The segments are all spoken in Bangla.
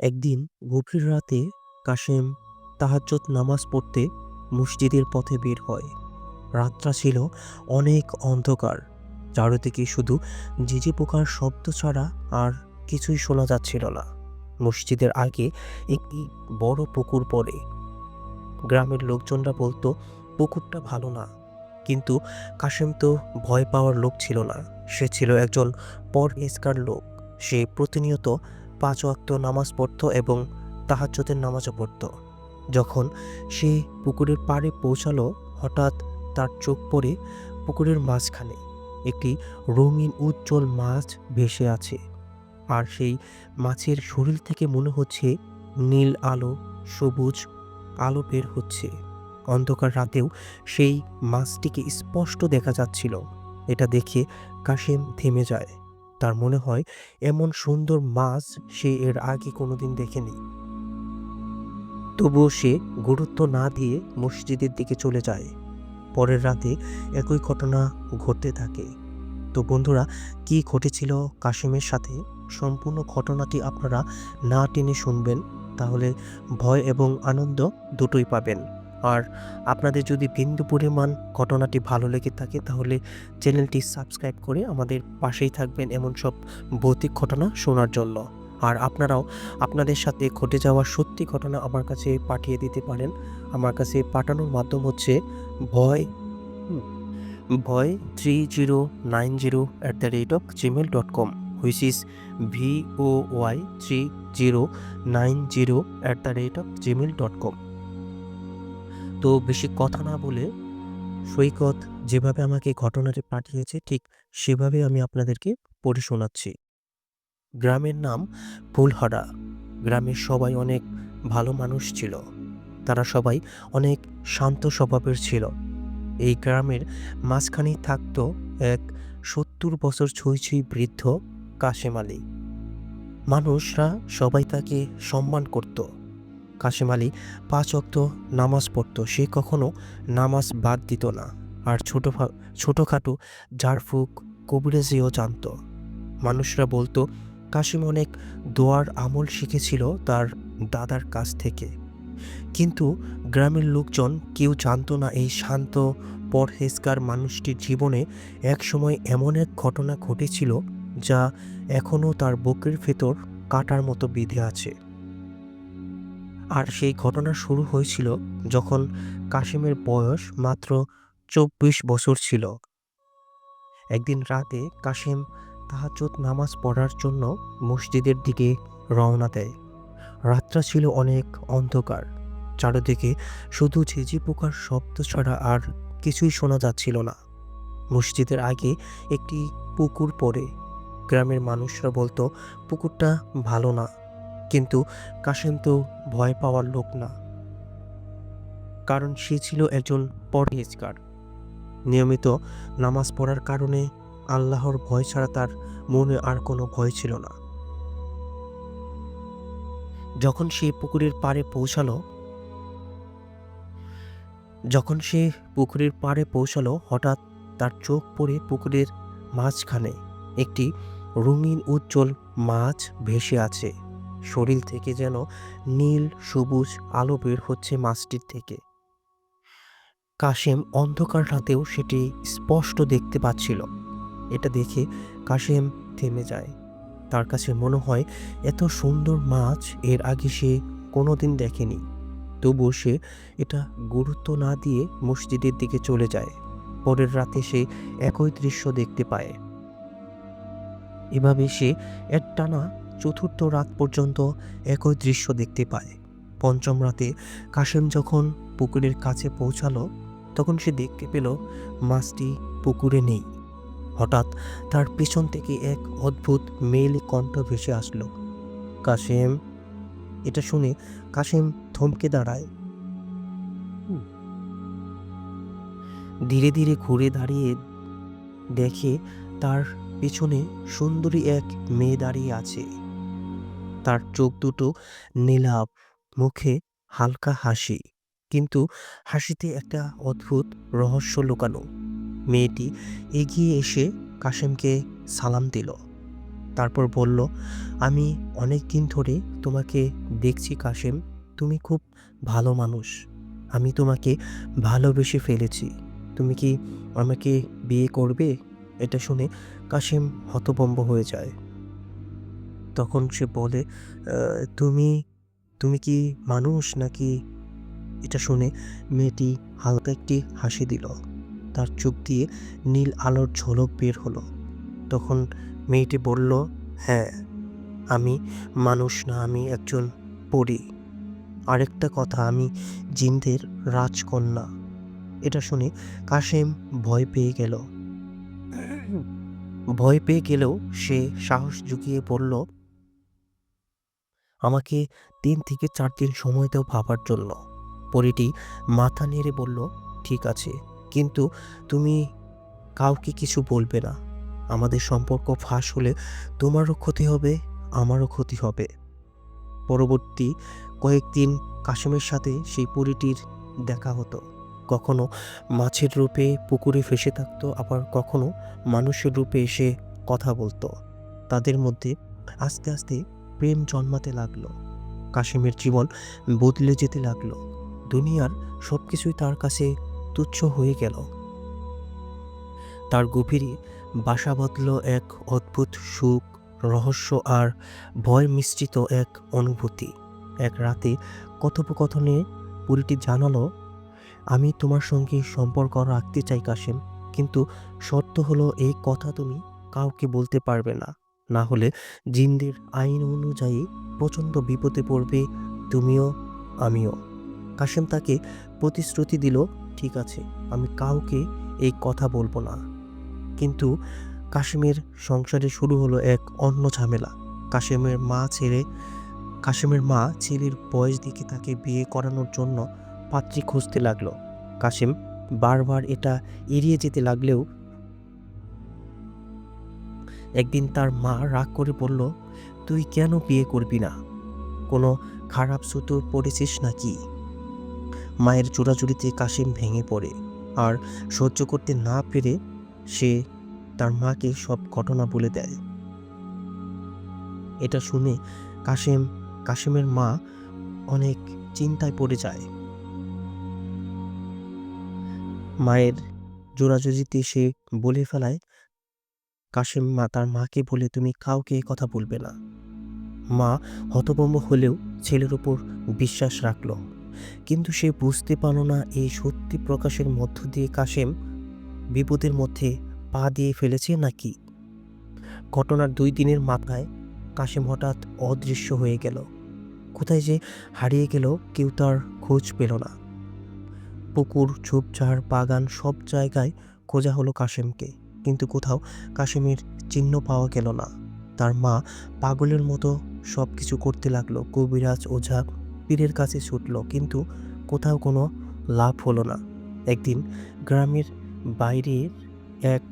একদিন গভীর রাতে কাশেম তাহাজ্জুদ নামাজ পড়তে মসজিদের পথে বের হয়। রাতটা ছিল অনেক অন্ধকার, চারিদিকে শুধু ঝিঝি পোকার শব্দ ছাড়া আর কিছুই শোনা যাচ্ছিল না। মসজিদের আগে একটি বড় পুকুর পড়ে। গ্রামের লোকজনরা বলতো, পুকুরটা ভালো না। কিন্তু কাশেম তো ভয় পাওয়ার লোক ছিল না। সে ছিল একজন পরহেজগার লোক। সে প্রতিনিয়ত পাঁচ ওয়াক্ত নামাজ পড়তো এবং তাহাজ্জুদের নামাজও পড়তো। যখন সে পুকুরের পাড়ে পৌঁছালো, হঠাৎ তার চোখ পড়ে পুকুরের মাঝখানে একটি রঙিন উজ্জ্বল মাছ ভেসে আছে আর সেই মাছের শরীর থেকে মনে হচ্ছে নীল আলো, সবুজ আলো বের হচ্ছে। অন্ধকার রাতেও সেই মাছটিকে স্পষ্ট দেখা যাচ্ছিল। এটা দেখে কাশেম থেমে যায়। তার মনে হয় এমন সুন্দর মাছ সে এর আগে কোনোদিন দেখেনি। তবুও সে গুরুত্ব না দিয়ে মসজিদের দিকে চলে যায়। পরের রাতে একই ঘটনা ঘটতে থাকে। তো বন্ধুরা, কি ঘটেছিল কাশিমের সাথে? সম্পূর্ণ ঘটনাটি আপনারা না টেনে শুনবেন। তাহলে ভয় এবং আনন্দ দুটোই পাবেন। আর আপনাদের যদি বিন্দু পরিমাণ ঘটনাটি ভালো লেগে থাকে, তাহলে চ্যানেলটি সাবস্ক্রাইব করে আমাদের পাশেই থাকবেন এমন সব ভৌতিক ঘটনা শোনার জন্য। আর আপনারাও আপনাদের সাথে ঘটে যাওয়া সত্যি ঘটনা আমার কাছে পাঠিয়ে দিতে পারেন। আমার কাছে পাঠানোর মাধ্যম হচ্ছে ভয় ভয় three zero nine zero at the rate of Gmail dot com which is V O Y three zero nine zero at the rate of Gmail dot com তো বেশি কথা না বলে সৈকত যেভাবে আমাকে ঘটনাটি পাঠিয়েছে, ঠিক সেভাবে আমি আপনাদেরকে পড়ে শোনাচ্ছি। গ্রামের নাম ফুলহরা। গ্রামের সবাই অনেক ভালো মানুষ ছিল। তারা সবাই অনেক শান্ত স্বভাবের ছিল। এই গ্রামের মাঝখানেই থাকতো এক সত্তর বছর ছুঁই বৃদ্ধ কাশেম আলী। মানুষরা সবাই তাকে সম্মান করত। কাশেম আলী পাঁচ অক্ত নামাজ পড়তো। সে কখনো নামাজ বাদ দিত না। আর ছোটো ছোটোখাটো ঝাড়ফুঁক কবিরাজিও জানতো। মানুষরা বলতো কাশিম অনেক দোয়ার আমল শিখেছিল তার দাদার কাছ থেকে। কিন্তু গ্রামের লোকজন কেউ জানতো না এই শান্ত, পরহেজগার মানুষটির জীবনে একসময় এমন এক ঘটনা ঘটেছিল যা এখনও তার বুকের ভেতর কাটার মতো বিধে আছে। আর সেই ঘটনা শুরু হয়েছিল যখন কাশিমের বয়স মাত্র চব্বিশ বছর ছিল। একদিন রাতে কাশিম তাহাজ্জুদ নামাজ পড়ার জন্য মসজিদের দিকে রওনা দেয়। রাতটা ছিল অনেক অন্ধকার। চারিদিকে শুধু ঝিঝি পোকার শব্দ ছাড়া আর কিছুই শোনা যাচ্ছিল না। মসজিদের আগে একটি পুকুর পড়ে। গ্রামের মানুষরা বলতো, পুকুরটা ভালো না। কিন্তু কাশেম তো ভয় পাওয়ার লোক না। কারণ সে ছিল একজন পরহেজগার। নিয়মিত নামাজ পড়ার কারণে আল্লাহর ভয় ছাড়া তার মনে আর কোনো ভয় ছিল না। যখন সে পুকুরের পাড়ে পৌঁছালো, যখন সে পুকুরের পাড়ে পৌঁছালো, হঠাৎ তার চোখ পড়ে পুকুরের মাঝখানে একটি রঙিন উজ্জ্বল মাছ ভেসে আছে। শরীর থেকে যেন নীল, সবুজ আলো বের হচ্ছে মাছটির থেকে। কাশেম অন্ধকার রাতেও সেটি স্পষ্ট দেখতে পাচ্ছিল। এটা দেখে কাশেম থেমে যায়। তার কাছে মনে হয়, এত সুন্দর মাছ, এর আগে সে কোনোদিন দেখেনি। তবুও সে এটা গুরুত্ব না দিয়ে মসজিদের দিকে চলে যায়। পরের রাতে সে একই দৃশ্য দেখতে পায়। এভাবে সে একটানা চতুর্থ রাত পর্যন্ত একই দৃশ্য দেখতে পায়। পঞ্চম রাতে কাশেম যখন পুকুরের কাছে পৌঁছালো, তখন সে দেখতে পেল মাছটি পুকুরে নেই। হঠাৎ তার পেছন থেকে এক অদ্ভুত মেয়েলি কণ্ঠ ভেসে আসলো। কাশেম, এটা শুনে কাশেম থমকে দাঁড়ায়। ধীরে ধীরে ঘুরে দাঁড়িয়ে দেখে তার পেছনে সুন্দরী এক মেয়ে দাঁড়িয়ে আছে। তার চোখ দুটো নীলাভ, মুখে হালকা হাসি। কিন্তু হাসিতে একটা অদ্ভুত রহস্য লুকানো। মেয়েটি এগিয়ে এসে কাশেমকে সালাম দিল। তারপর বলল, আমি অনেক দিন ধরে তোমাকে দেখছি কাশেম তুমি খুব ভালো মানুষ। আমি তোমাকে ভালোবেসে ফেলেছি। তুমি কি আমাকে বিয়ে করবে? এটা শুনে কাশেম হতভম্ব হয়ে যায়। তখন সে বলে তুমি তুমি কি মানুষ নাকি? এটা শুনে মেয়েটি হালকা একটি হাসি দিল। তার চোখ দিয়ে নীল আলোর ঝলক বের হলো। তখন মেয়েটি বলল হ্যাঁ আমি মানুষ না, আমি একজন পড়ি আরেকটা কথা, আমি জিনদের রাজকন্যা। এটা শুনে কাশেম ভয় পেয়ে গেল। ভয় পেয়ে গেলেও সে সাহস জুগিয়ে বলল আমাকে তিন থেকে চার দিন সময় দাও ভাবার জন্য। পরীটি মাথা নেড়ে বলল, ঠিক আছে, কিন্তু তুমি কাউকে কিছু বলবে না। আমাদের সম্পর্ক ফাঁস হলে তোমারও ক্ষতি হবে, আমারও ক্ষতি হবে। পরবর্তী কয়েকদিন কাশেমের সাথে সেই পরীটির দেখা হতো। কখনো মাছের রূপে পুকুরে ভেসে থাকতো, আবার কখনো মানুষের রূপে এসে কথা বলতো। তাদের মধ্যে আস্তে আস্তে প্রেম জন্মাতে লাগল। কাশেমের জীবন বদলে যেতে লাগল। দুনিয়ার সব কিছুই তার কাছে তুচ্ছ হয়ে গেল। তার গভীরে বাসা বাঁধল এক অদ্ভুত সুখ, রহস্য আর ভয় মিশ্রিত এক অনুভূতি। এক রাতে কথোপকথনে পুরীটি জানালো, আমি তোমার সঙ্গে সম্পর্ক রাখতে চাই কাশেম কিন্তু শর্ত হলো এই কথা তুমি কাউকে বলতে পারবে না। না হলে জিনদের আইন অনুযায়ী প্রচণ্ড বিপদে পড়বে তুমিও, আমিও। কাশেম তাকে প্রতিশ্রুতি দিল, ঠিক আছে, আমি কাউকে এই কথা বলব না। কিন্তু কাশেমের সংসারে শুরু হলো এক অন্য ঝামেলা। কাশেমের মা ছেড়ে, কাশেমের মা ছেলের বয়স দেখে তাকে বিয়ে করানোর জন্য পাত্রী খুঁজতে লাগল। কাশেম বারবার এটা এড়িয়ে যেতে লাগলেও একদিন তার মা রাগ করে বলল, তুই কেন বিয়ে করবি না? কোনো খারাপ সুতো পড়েছিস নাকি? মায়ের চোরাচুরিতে কাশিম ভেঙে পড়ে আর সহ্য করতে না পেরে সে তার মাকে সব ঘটনা বলে দেয়। এটা শুনে কাশেম, কাশেমের মা অনেক চিন্তায় পড়ে যায়। মায়ের জোরাজুরিতে সে বলে ফেলায় কাশেম মা তার মাকে বলে, তুমি কাউকে এ কথা বলবে না। মা হতভম্ব হলেও ছেলের ওপর বিশ্বাস রাখল। কিন্তু সে বুঝতে পারল না এই সত্যি প্রকাশের মধ্য দিয়ে কাশেম বিপদের মধ্যে পা দিয়ে ফেলেছে নাকি। ঘটনার দুই দিনের মাথায় কাশেম হঠাৎ অদৃশ্য হয়ে গেল। কোথায় যে হারিয়ে গেল কেউ তার খোঁজ পেল না। পুকুর, ঝোপঝাড়, বাগান সব জায়গায় খোঁজা হলো কাশেমকে। কিন্তু কোথাও কাশেমের চিহ্ন পাওয়া গেল না। তার মা পাগলের মতো সব কিছু করতে লাগল। কবিরাজ ওঝা পীরের কাছে ছুটল, কিন্তু কোথাও কোনো লাভ হলো না। একদিন গ্রামের বাইরের এক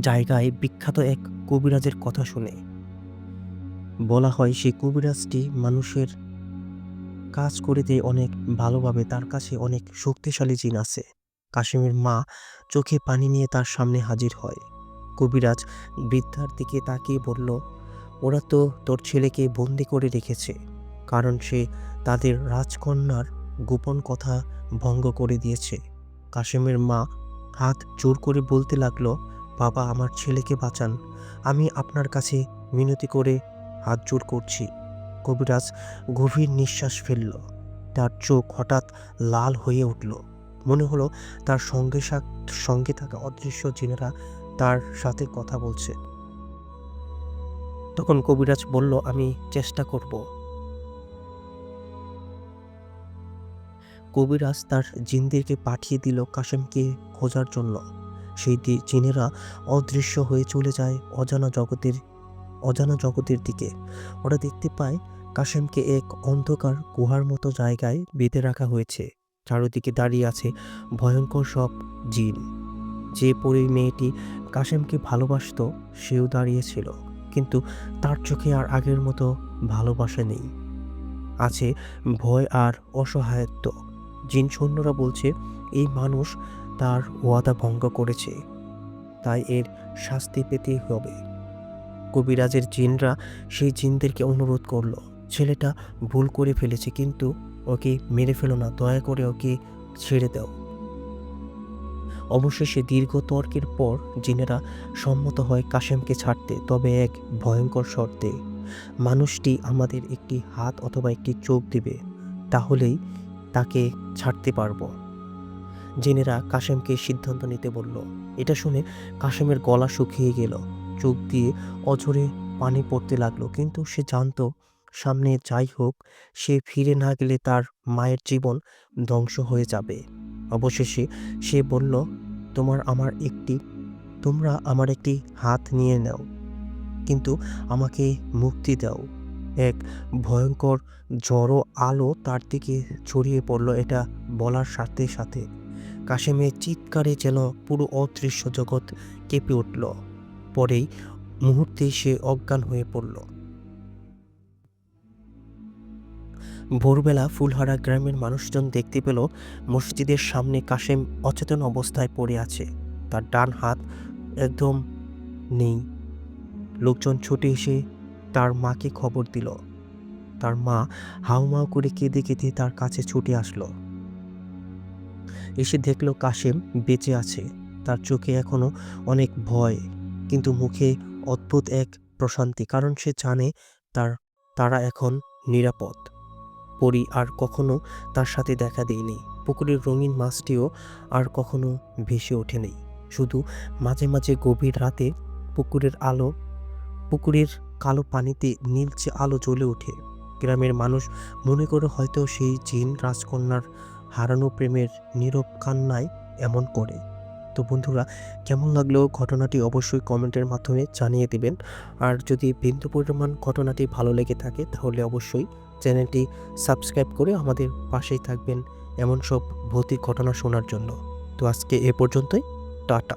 জায়গায় বিখ্যাত এক কবিরাজের কথা শুনে বলা হয় সেই কবিরাজটি মানুষের কাজ করে দিয়ে অনেক ভালোভাবে, তার কাছে অনেক শক্তিশালী জিন আছে। কাশিমের মা চোখে পানি নিয়ে তার সামনে হাজির হয়। কবিরাজ বৃদ্ধার দিকে তাকিয়ে বলল, ওরা তো তোর ছেলেকে বন্দি করে রেখেছে, কারণ সে তাদের রাজকন্যার গোপন কথা ভঙ্গ করে দিয়েছে। কাশেমের মা হাত জোর করে বলতে লাগল, বাবা, আমার ছেলেকে বাঁচান, আমি আপনার কাছে মিনতি করে হাত জোর করছি। কবিরাজ গভীর নিঃশ্বাস ফেলল, তার চোখ হঠাৎ লাল হয়ে উঠল। মনে হলো তার সঙ্গে সঙ্গে থাকা অদৃশ্য জিনেরা তার সাথে কথা বলছে। তখন কবিরাজ বলল, আমি চেষ্টা করব। কবিরাজ তার জিনদেরকে পাঠিয়ে দিল কাশেমকে খোঁজার জন্য। সেই জিনেরা অদৃশ্য হয়ে চলে যায় অজানা জগতের অজানা জগতের দিকে। ওরা দেখতে পায় কাশেমকে এক অন্ধকার গুহার মতো জায়গায় বেঁধে রাখা হয়েছে। চারদিকে দাঁড়িয়ে আছে ভয়ঙ্কর সব জিন। যে পরি মেয়েটি কাশেমকে ভালোবাসতো, সেও দাঁড়িয়েছিল কিন্তু তার চোখে আর আগের মতো ভালোবাসা নেই। আছে ভয় আর অসহায়ত্ব। জিন সৈন্যরা বলছে, এই মানুষ তার ওয়াদা ভঙ্গ করেছে, তাই এর শাস্তি পেতেই হবে। কবিরাজের জিনরা সেই জিনদেরকে অনুরোধ করল। ছেলেটা ভুল করে ফেলেছে, কিন্তু ওকে মেরে ফেলো না, দয়া করে ওকে ছেড়ে দাও। অবশেষে দীর্ঘ তর্কের পর জিনেরা সম্মত হয় কাশেমকে ছাড়তে, তবে এক ভয়ঙ্কর শর্তে, মানুষটি আমাদের একটি হাত অথবা একটি চোখ দিবে, তাহলেই তাকে ছাড়তে পারব। জিনেরা কাশেমকে সিদ্ধান্ত নিতে বলল। এটা শুনে কাশেমের গলা শুকিয়ে গেল। চোখ দিয়ে অঝরে পানি পড়তে লাগল, কিন্তু সে জানতো সামনে যাই হোক, সে ফিরে না গেলে তার মায়ের জীবন ধ্বংস হয়ে যাবে। অবশেষে সে বলল, তোমার আমার একটি, তোমরা আমার একটি হাত নিয়ে নাও, কিন্তু আমাকে মুক্তি দাও। এক ভয়ঙ্কর জড়ো আলো তার দিকে ছড়িয়ে পড়ল, এটা বলার সাথে সাথে। কাশেমের চিৎকারে যেন পুরো অদৃশ্য জগৎ কেঁপে উঠল। পরেই মুহূর্তে সে অজ্ঞান হয়ে পড়ল। ভোরবেলা ফুলহারা গ্রামের মানুষজন দেখতে পেল মসজিদের সামনে কাশেম অচেতন অবস্থায় পড়ে আছে। তার ডান হাত একদম নেই। লোকজন ছুটে এসে তার মাকে খবর দিল। তার মা হাউমাউ করে কেঁদে কেঁদে তার কাছে ছুটে আসলো। এসে দেখল কাশেম বেঁচে আছে। তার চোখে এখনও অনেক ভয়, কিন্তু মুখে অদ্ভুত এক প্রশান্তি, কারণ সে জানে তার, তারা এখন নিরাপদ। পরি আর কখনো তার সাথে দেখা দেয়নি। পুকুরের রঙিন মাছটিও আর কখনো ভেসে ওঠেনি। শুধু মাঝে মাঝে গভীর রাতে পুকুরের আলো, পুকুরের কালো পানিতে নীলচে আলো জ্বলে ওঠে। গ্রামের মানুষ মনে করে হয়তো সেই জিন রাজকন্যার হারানো প্রেমের নীরব কান্নায় এমন করে। তো বন্ধুরা, কেমন লাগল ঘটনাটি অবশ্যই কমেন্টের মাধ্যমে জানিয়ে দেবেন। আর যদি বিন্দু পরিমাণ ঘটনাটি ভালো লেগে থাকে, তাহলে অবশ্যই চ্যানেলটি সাবস্ক্রাইব করে আমাদের পাশেই থাকবেন। এমন সব ভৌতিক ঘটনা শোনার জন্য। তো আজকে এ পর্যন্তই। টাটা।